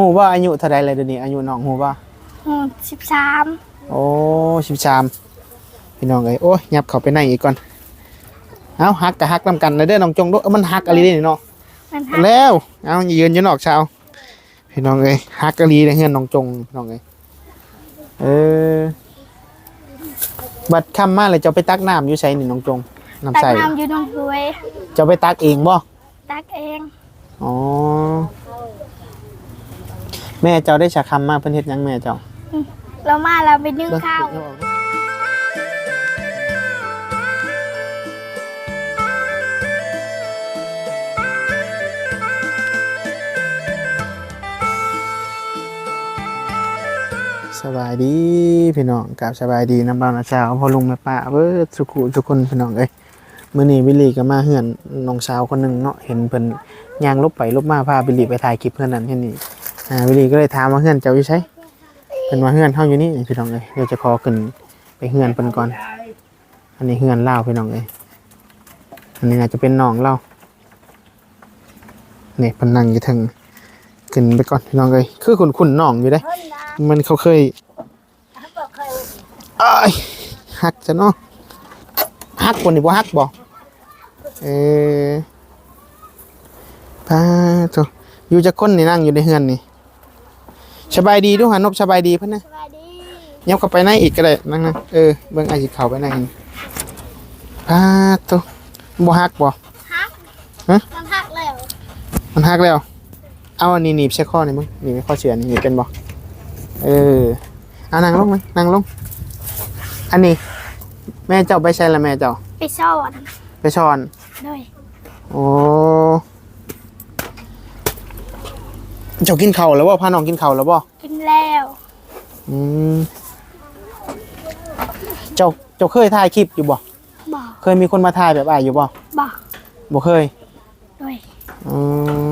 ฮู้ว่าอายุเท่าใดเลยเดี๋ยวนี้อายุน้องฮู้ว่าอืมสิบสามโอ้13พี่น้องเอ้ยโอ้ยยับเข้าไปในอีกก่อนเอ้าฮักก็ฮักนํกันเลยเด้อน้องจงเด้อเอ้ามันฮักอะไรเด้นี่เนาะ มันหักแล้วเอายืนอยู่นอกเช้าพี่น้องเอ้ยฮักกะลีในเฮือนน้องจงพี่น้องเอ้ยเออบัดค่ำมาเลยเจ้าไปตักน้ำอยู่ไสนี่น้องจงน้ำตักใสน้ำอยู่น้องห้วยเจ้าไปตักเองบ่ตักเองอ๋อ แม่เจ้าได้ฉากคำมาเพิ่นเฮ็ดหยังแม่เจ้าเรามาเราไปนึ่งข้าวสบายดีพี่น้องกับสบายดีน้ำบางนาเช้าพ่อลุงแม่ป้าเบิดสุขุทุกคนพี่น้องเอ้ยมื้อนี้วิลลี่ก็มาเฮือนน้องสาวคนหนึงเนาะเห็นเพิ่นย่างลบไปลบมาพาวิลลี่ไปถ่ายคลิปเพื่อนนั้นเฮ็ดนี่ อ่าวิลี่ก็เลยถามว่าเฮือนเจ้าอยู่ไสเพิ่นว่าเฮือนเฮาอยู่นี่พี่น้องเอ้ยเดี๋ยวจะขอขึ้นไปเฮือนเพิ่นก่อน อันนี้เฮือนเล่าพี่น้องเอ้ยอันนี้น่าจะเป็นน้องเราเนี่ยเพิ่นนั่งอยู่เทึงขึ้นไปก่อนพี่น้องเอ้ยคือคุ้นๆน้องอยู่เด้ มันเขาเคยอ้ายหักจะเนาะหักคนนี่บ่หักบ่เออพาโตอยู่จะคนนี่นั่งอยู่ในเฮือนนี่ สบายดีด้วยหานบสบายดีเพิ่นนะสวัสดียับเข้าไปในอีกก็ได้นั่งนะเออเบิ่งอาจสิเข้าไปในนี่พาโตบ่หักบ่ฮักฮะมันหักแล้วมันหักแล้ว เอาอันนี้หนีบใช้ข้อนี่มึงหนีบข้อเชือนี่หนีบเป็นบ่เออเอานั่งลงมั้ยนั่งลง อันนี้ แม่เจ้าไปใช้ละแม่เจ้า ไปซ่อน ไปช้อนด้วยโอ้ เจ้ากินข้าวแล้วบ่พาน้องกินข้าวแล้วบ่กินแล้วอืมเจ้าเจ้าเคยถ่ายคลิปอยู่บ่บอกเคยมีคนมาถ่ายแบบอ้ายอยู่บ่บอกบ่เคยด้วยอืม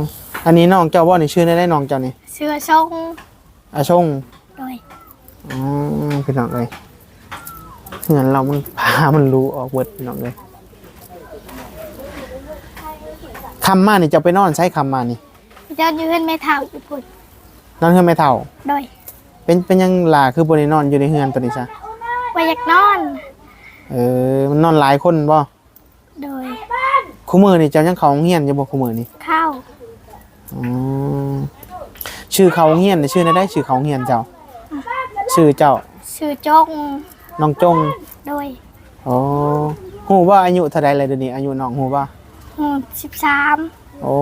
อันนี้น้องเจ้าบ่นี่ชื่อได้ได้น้องเจ้านี่เสื้อชงอาชงด้วยอ๋อพี่น้องเลยเงินเรามันพามันรู้ออกเวิร์ดพี่น้องเลยคำมานี่จะไปนอนใช้คำมานี่ เจ้ายืนไม่เท่าญี่ปุ่นนอนเฮือนไม่เท่าด้วยเป็นเป็นยังหลาคือบรินอนอยู่ในเฮือนตัวนี้ซะว่าอยากนอน เออมันนอนหลายคนบ่โดยคู่มือนี่เจ้ายังเขาโรงเฮียนอยู่บ่คู่มือนี่เข้าอ๋อชื่อเขาโรงเฮียนนี่ชื่อได้ได้ชื่อเขาโรงเฮียนเจ้าชื่อเจ้าชื่อจงน้องจงโดยอ๋อฮู้ว่าอายุเท่าใดเลยเดี๋ยวนี้อายุน้องฮู้ว่าอืมสิบสาม โอ้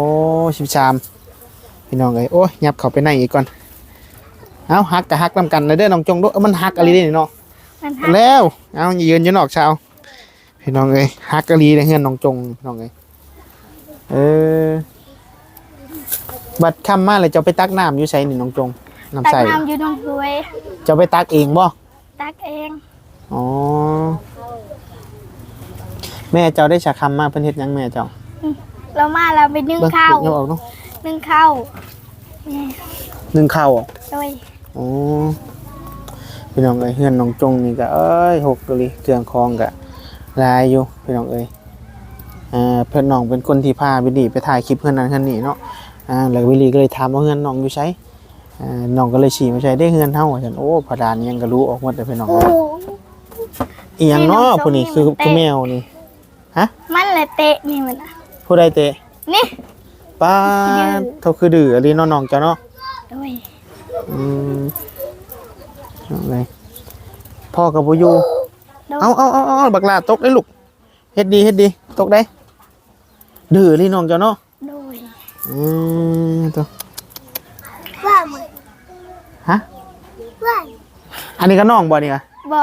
ชิบชาม พี่น้องเอ้ยโอ้ยยับเข้าไปในอีกก่อนเอาฮักกับฮักนำกันเลยเด้อน้องจงด้วยเอ้ามันฮักอะไรเด้นี่เนาะมันหักแล้วเอายืนอยู่นอกเช้าพี่น้องเอ้ยฮักอะไรในเฮือนน้องจงพี่น้องเอ้ยเออบัดค่ำมาเลยเจ้าไปตักน้ำอยู่ไสนี่น้องจงน้ำตักใสน้ำอยู่น้องห้วยเจ้าไปตักเองบ่ตักเองอ๋อแม่เจ้าได้ฉากคำมาเพิ่นเฮ็ดหยังแม่เจ้าเรามาเราไปนึ่งเบิ่งข้าวเบิ่งออกเนาะ นึ่งข้าวนี่นึ่งข้าวอะโดยโอ้พี่น้องเอ้ยเฮือนน้องจงนี่ก็เอ้ยหกเลยเครื่องคองก็หลายอยู่พี่น้องเอ้ยอ่าเพื่อนน้องเป็นคนที่พาวิลลี่ไปถ่ายคลิปเพื่อนนั้นเพื่อนนี้เนาะอ่าแล้ววิลลี่ก็เลยถามว่าเฮือนน้องอยู่ใช้อ่าน้องก็เลยชี้มาใช้ได้เฮือนเฮาว่าซั่นโอ้พระดานยังก็รู้ออกหมดเลยพี่น้องโอ้เอ้ยอีหยังเนาะผู้นี้คือคือแมวนี่มันเลยเตะนี่มันน่ะผู้ใดเตะนี่ ป้าดเท่าคือดื้ออะไรเนาะน้องเจ้าเนาะโดยอืมเอาเลยพ่อกับบ่อยู่โดยเอาเอาเอาเอาบักลาตกได้ลูกเฮ็ดดีเฮ็ดดี ตกได้ ดื้อลี่น้องเจ้าเนาะโดยอืมตัวว่ามือฮะว่าอันนี้ก็น้องบ่นี่กะบ่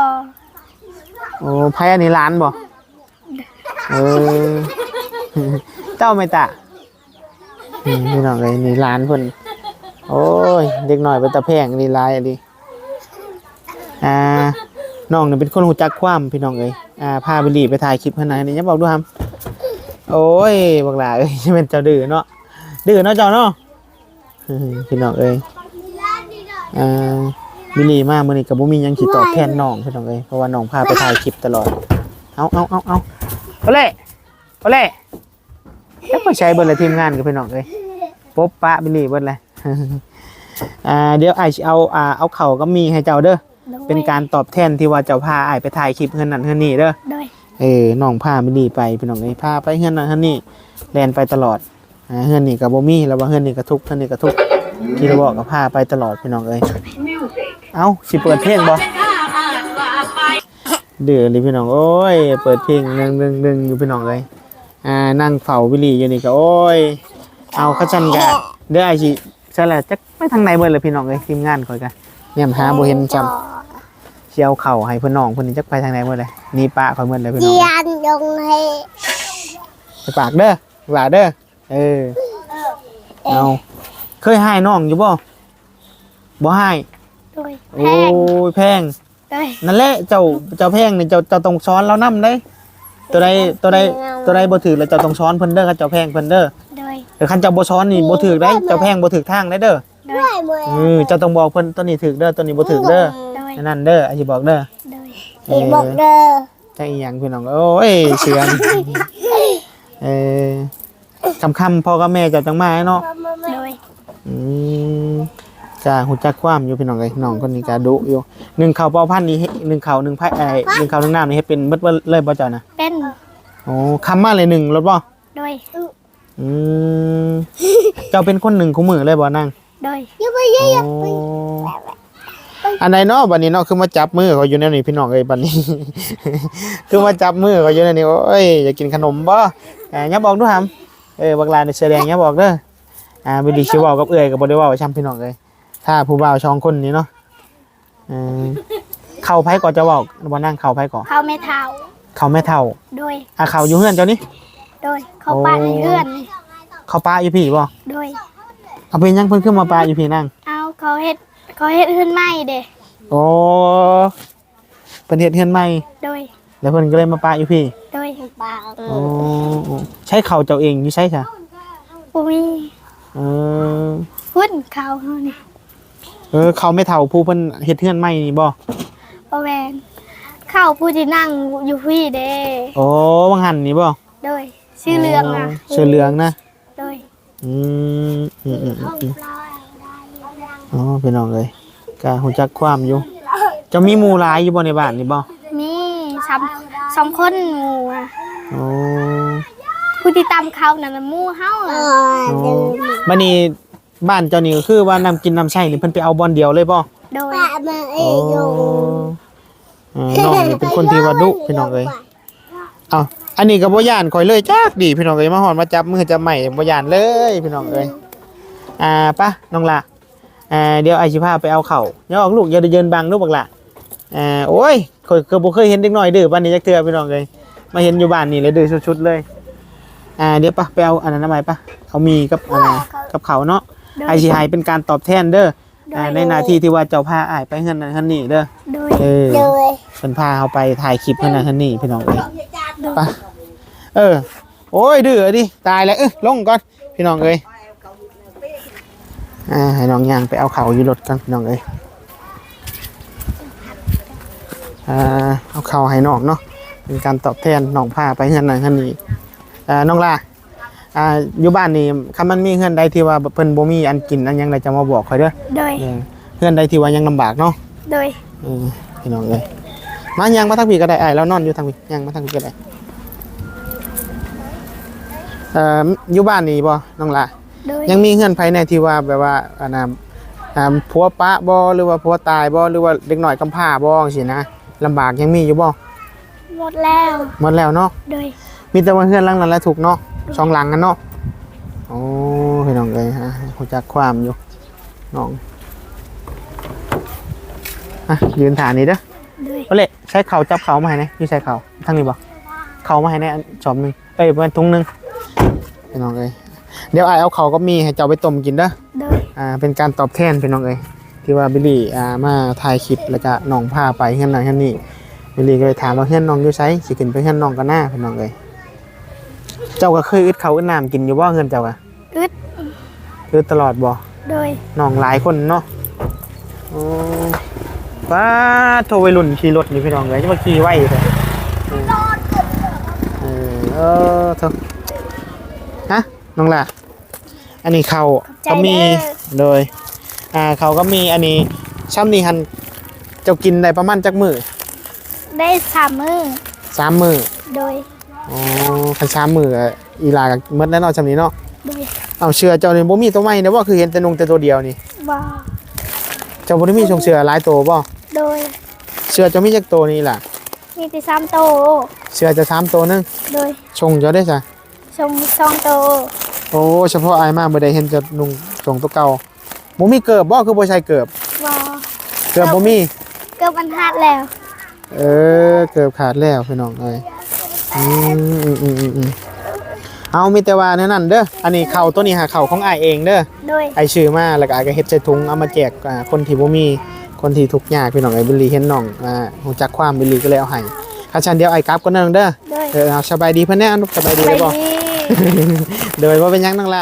โอ้ไผอันนี้หล้านบ่เออ เจ้าไม่ตะ อืมนี่น้องเอ้ยนี่หล้านเพิ่นโอ้ยเด็กหน้อยเป็นตาแพงนี่ลายอันนี้อ่าน้องเนี่ยเป็นคนหูจักความพี่น้องเอ้ยอ่าพาไปรีไปถ่ายคลิปเพิ่นน่ะนี่อย่าบอกด้วยครับโอ้ยบักหลาเอ้ยจะเป็นเจ้าดื้อเนาะดื้อเนาะเจ้าเนาะพี่น้องเอ้ยอ่าบิลี่มามื้อนี้ก็บ่มียังสิตอบแทนน้องพี่น้องเอ้ยเพราะว่าน้องพาไปถ่ายคลิปตลอดเอาเอาเอาเอาเอาเล่เอเล่ แล้วไปใช้เบิดเลยทีมงานกับพี่น้องเอ้ยป๊บปะบิลลี่เบิดเลยอ่าเดี๋ยวไอายสิเอาอ่าเอาเข่าวก็มีให้เจ้าเด้อโดยเป็นการตอบแทนที่ว่าเจ้าพาไอายไปถ่ายคลิปเฮือนนั่นเฮือนนี่เด้อโดยเออน้องพาไม่ดีไปพี่น้องเอ้ยพาไปเฮือนนั่นเฮือนนี่แลนไปตลอดอ่าเฮือนนี่ก็บ่มีแล้วว่าเฮือนนี่ก็ทุกข์เฮือนนี่ก็ทุกข์ที่เราบอกก็พาไปตลอดพี่น้องเอ้ยเอ้าสิเปิดเพลงบ่เดือดเลยพี่น้องโอ้ยเปิดเพลงหนึ่งหนึ่งหนึ่งอยู่พี่น้องเอ้ย อ่านั่งเฝ้าวิลีอยู่นี่ก็โอ้ย เอาเข้าจันกะเดี๋ยวไอสิใช่แหละจักไปทางไหนเบิดเลยพี่น้องเอ้ยทีมงานข่อยกันเนี่ยหาบ่เห็นจำเชียวเข่าให้เพิ่นน้องเพิ่นนี่จักไปทางไหนเบิดเลยนี่ปะข่อยเบิดเลยพี่น้องเจีเอ้ยยนยงให้ไปปากเด้อปากเด้อเออเอาเคยให้น้องอยู่บ่บ่ให้โดยแพโอ้งยแพงโดยนั่นแหละเจ้าเจ้าแพงนี่เจ้าเจ้าต้องสอนเรานำเด้ ตัวใดตัวใดตัวใดบ่ถือแล้วเจ้าต้องสอนเพิ่นเด้อคันเจ้าแพงเพิ่นเด้อโดยแต่คันเจ้าบ่สอนนี่บ่ถือได้เจ้าแพงบ่ถือทางได้เด้อโดยเออเจ้าต้องบอกเพิ่นตัวนี้ถือเด้อตัวนี้บ่ถือเด้อโดยอันนั่นเด้อไอ้สิบอกเด้อโดยเออบอกเด้อจังอีหยังพี่น้องโอ้ยเสือนเออคำคำๆพ่อกับแม่เจ้าจังมาให้เนาะโดย อืม จ้าหูจักความอยู่พี่น้องเอ้ยน้องคนนี้ก็ดุอยู่หนึ่งข้าวเปาพันนี่เฮ็ดหนึ่งข้าวหนึ่งไผ่ไอ้หนึ่งข้าวหนึ่งน้ำนี่เฮ็ดเป็นเบิดเบิดเลยบ่เจ้านะเป็นโอ้คำมาเลยหนึ่งรถบ่โดยอืมเจ้าเป็นคนหนึ่งคู่มือเลยบ่นั่งโดยโอ้อันไหนเนาะบัดนี้เนาะคือมาจับมือเขาอยู่ในนี่พี่น้องเอ้ยบัดนี้ คือมาจับมือเขาอยู่ในนี่โอ้ยอยากกินขนมบ่อ่าอย่าบอกดูหำเออบักลาในเสื้อแดงอย่าบอกเด้ออ่าบ่ดีสิเว้ากับเอื้อยก็บ่ได้เว้าช้ำพี่น้องเอ้ย ถ้าผู้บ่าวช่องคนนี้เนาะเออเข้าไผก่อนจะเว้าบ่นั่งเข้าไผก่อนเขาไม่เท่าเข้าแม่เฒ่าโดย อะเข้าอยู่เฮือนเจ้านี่ โดย เขาปาในเพื่อนนี่เข้าป้าอยู่พี่บ่โดย เอาเป็นหยังเพิ่นขึ้นมาป้าอยู่พี่นั่ง เอาเขาเฮ็ดเขาเฮ็ดขึ้นใหม่เด้โอ้เพิ่นเฮ็ดเฮือนใหม่ โดย แล้วเพิ่นก็เลยมาป้าอยู่พี่โดยปากโอ้ใช้เข่าเจ้าเองอยู่ใช่จ้ะปุ้ยเออ พุ่นเขาเขานี่ เออเขาไม่เท่าผู้เพิ่นเฮ็ดเฮือนใหม่นี่บ่บ่แมนเข้าผู้ที่นั่งอยู่พี่เด้โอ้วังหันนี่บ่โดยชื่อเรืองอะชื่อเรืองนะโดยอืมอืมอืมอืมอืมอ๋อพี่น้องเอ้ยก็ฮู้จักความอยู่เจะมีหมู่หลายอยู่บ่ในบ้านนี่บ่มีสามสองคนหมู่อะโอ้ผู้ที่ตามเขานั่นน่ะหมู่เฮาอะโอ้บัดนี้ บ้านเจ้านี่ก็คือว่าน้ำกินน้ำใช้นี่เพิ่นไปเอาบ่อนเดียวเลยบ่โดยโอ้เออน้องนี่เป็นคนที่ว่าดุพี่น้องเอ้ยเอาอันนี้ก็บ่ย่านข่อยเลยจักดีพี่น้องเอ้ยมาหอนมาจับมือจับใหม่บ่ย่านเลยพี่น้องเอ้ยอ่าปะน้องละอ่าเดี๋ยวไอสิพาไปเอาเข่าวอย่าออกลูกอย่าเดินบังลูกบักละอ่าโอ้ยข่อยก็บ่เคยเห็นเด็กน้อยดื้อปานนี้จักเทื่อพี่น้องเอ้ยมาเห็นอยู่บ้านนี่เลยดื้อชุดๆเลยอ่าเดี๋ยวปะไปเอาอันนั้นมาปะเอามีกับอันนั้นกับเขาวเนาะโดย ไอสิให้เป็นการตอบแทนเด้ออ่าโดยในหน้าที่ที่ว่าเจ้าพาอ้ายไปเฮือนนั้นเฮือนนี้เด้อ โดยเออ โดยเพิ่นพาเขาไปถ่ายคลิปเฮือนนั้นเฮือนนี้พี่น้องเอ้ยไปเออ โอ้ยดื้อดิตายแล้วเออลงก่อนพี่น้องเอ้ยอ่าให้น้องย่างไปเอาเข่าวอยู่รถกันพี่น้องเอ้ยอ่าเอาเข่าวให้น้องเนาะเป็นการตอบแทนน้องพาไปเฮือนนั้นเฮือนนี้อ่าน้องลา อ่าอยู่บ้านนี่คำมันมีเฮือนใดที่ว่าเพิ่นบ่มีอันกินอันหยังใดจะมาบอกข่อยเด้อโดย เออเฮือนใดที่ว่ายังลำบากเนาะโดย เออพี่น้องเอ้ยมายังมาทางพี่ก็ได้ไอ้ายแล้วนอนอยู่ทางพี่ยังมาทางพี่ก็ได้เอ่ออยู่บ้านนี่บ่น้องละโดย ยังมีเงื่อนไขในที่ว่าแบบว่าอันน่ะอ่าผัวปะบ่หรือว่าผัวตายบ่หรือว่าเด็กน้อยกำพร้าบ่จังซี่นะลำบากยังมีอยู่บ่หมดแล้ว หมดแล้วเนาะโดย มีแต่ว่าเฮือนหลังนั้นแหละถูกเนาะ สองหลังกันเนาะโอ้พี่น้องเอ้ยฮะรู้จักความอยู่น้องอะยืนฐานนี้เด้อโดยเอาเลยใช้เขาจับเขามาให้นะนี่ใช้เขาทางนี้บ่เขามาให้ในอันจอมหนึ่งไปประมาณถุงหนึ่งพี่น้องเอ้ยเดี๋ยวไอายเอาเขาก็มีให้เจ้าไปต้มกินเด้อโดยอ่า เป็นการตอบแทนพี่น้องเอ้ยที่ว่าบิลลี่อ่ามาถ่ายคลิปแล้วก็น้องพาไปเฮือนนั่นเฮือนนี่บิลลี่ก็เลยถามว่าเฮือนน้องอยู่ไสสิขึ้นไปเฮือนน้องกันหน้าพี่น้องเอ้ย เจ้าก็เคยอึดเขาวอึดน้ำกินอยู่บ่เฮือนเจ้าอะอึดอึดตลอดบ่โดยน้องหลายคนเนาะโอ้ป้าโทรวัยรุ่นขี่รถนี่พี่น้องเอ้ยจะมาขี่ไว้เลยเออเออเถอะฮะน้องล่ะ อันนี้เขาใจก็มีเด้อโดยอ่าเขาก็มีอันนี้ช่ำนี่หันเจ้ากินได้ประมาณจักมือได้สามมือสามมือโดย อ๋อคันสามมือก็อีหลากับมดแล้วเนาะช่ำนี้เนาะโดยเอาเชือเจ้านี่บ่มีตัวใหม่นะว่าคือเห็นแต่นงแต่ตัวเดียวนี่ว่าเจ้าบ่ได้มีชงเสือหลายตัวบ่โดยเสือเจ้ามีจักตัวนี่ล่ะมีแต่สามโตเสือจะสามตัวหนึงโดยชงเจ้าได้จ้ะชงสองโตโอ้เฉพาะอายมากบ่ได้เห็นจะนุ่งชงตัวเก่าบ่มีเกิบบ่คือบ่ใช่เกิบว่าเกิบบ่มี เกือบอันหัดแล้ว เออเกิบขาดแล้วพี่น้องเอ้ย อืมอืมอืมอืมอืมเอามีแต่ว่าแนั่นนั่นเด้อ อันนี้เข่าตัวนี้หาเข่าของอายเองเด้อ โดย ไอชื่อมาแล้วก็อายก็เฮ็ดใส่ถุงเอามาแจกอ่าคนที่บ่มีคนที่ทุกข์ยากพี่น้องไอ้บิลลี่เห็นน้องอ่าฮู้จักความบิลลี่ก็เลยเอาให้ข้าชันเดียวไอ้กราฟก็นั่งเด้อโดยเออเอาสบายดีเพิ่นแน่นุกสบายดีไปได้บ่ดีเดยว่าเป็นหยังนั่งละ